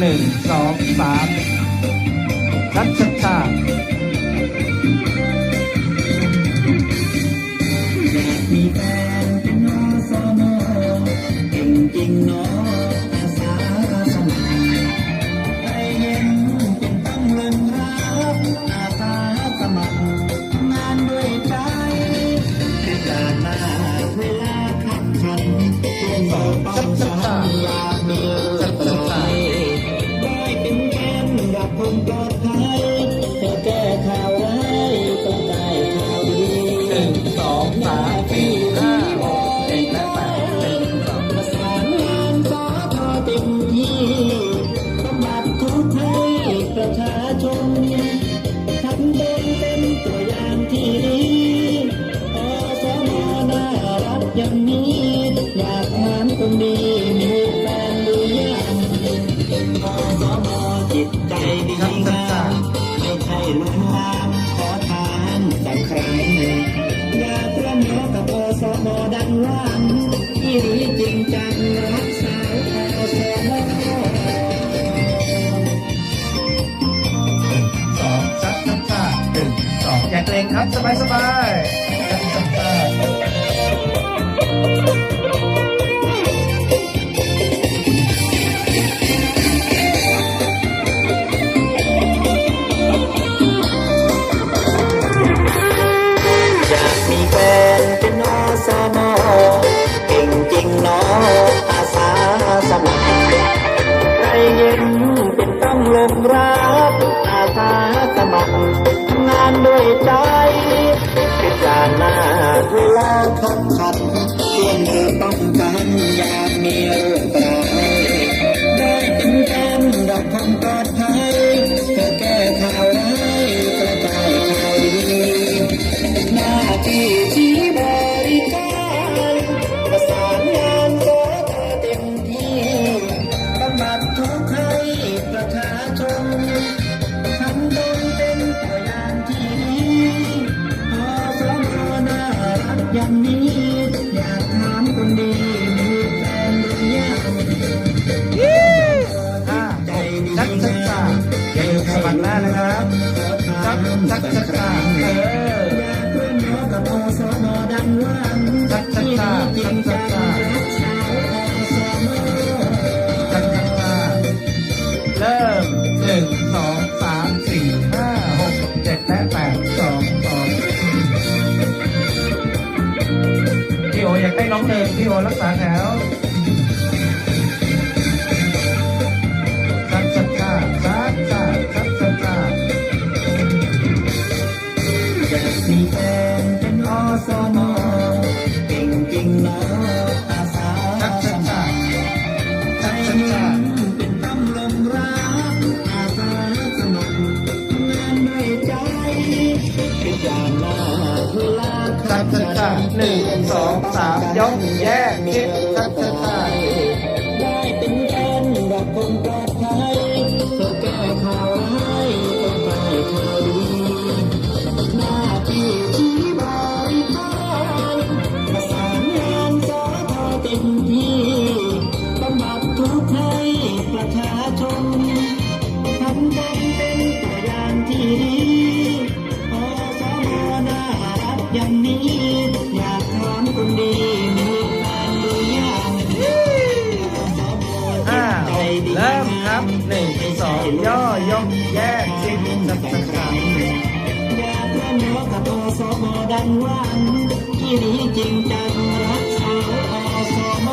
หนึ่งสองสามชัดชัดชามีแฟนเป็นนอสมอเก่งจริงเนออาสาสมัครใครเห็นเป็นต้องเลินรับอาสาสมัครงานด้วยใจเป็นการมาเวลาขับขันเพื่อนบอกต้องฉันอยากมีเรื่อ อสมจิตใจดีงามไม่ใช่ลวนลามขอทานสักครั้งหนึ่งอย่าเพื่อนน้อกับอสมดังว่างที่นี้จริงจังรักสาวอสมสองชัดชัดชาหนึ่งสองอย่าเกรงครับสบายสบาย ลงรักอาสาสมัครงานด้วยใจเป็นการหน้าเวลาขับขัดเพื่อนเธอต้อง ชาชนทำตนเป็นตัวอย่างที่ดีอสมน่ารักอย่างนี้ อยากถามคนดีมีแฟนหรือยังห้าหกชัดชัดชาอย่าลืมสมัครหน้านะครับชัดชัดชัดชาเอออยากเพื่อนน้องกับอสมดังว่างชัดชัดชาจริชังดชัจัดงชารัก น้องเดินพี่โอรักษาแถวซัดซัดชาซัดชาซัดซัดชาอยากมีแฟนเป็นอสม ลาชัดชัดชาหนึ่งสองสามยกแยกชิดชัดชัดชาได้เป็นแฟนแบบคนปลอดภัยเธอแก้ข่าวร้ายก็ได้ข่าวดีหน้าที่ที่บริการประสานงานสอทอเต็มที่บำบัดทุกข์ให้ประชาชนทำตนเป็นตัวอย่างที่ดี เริ่มครับหนึ่งสองย่อยกแยกชิดชัดชัดชาอยากเพื่อนน้องกับอสมดังว่างที่นี้จริงจังรักสาวอสม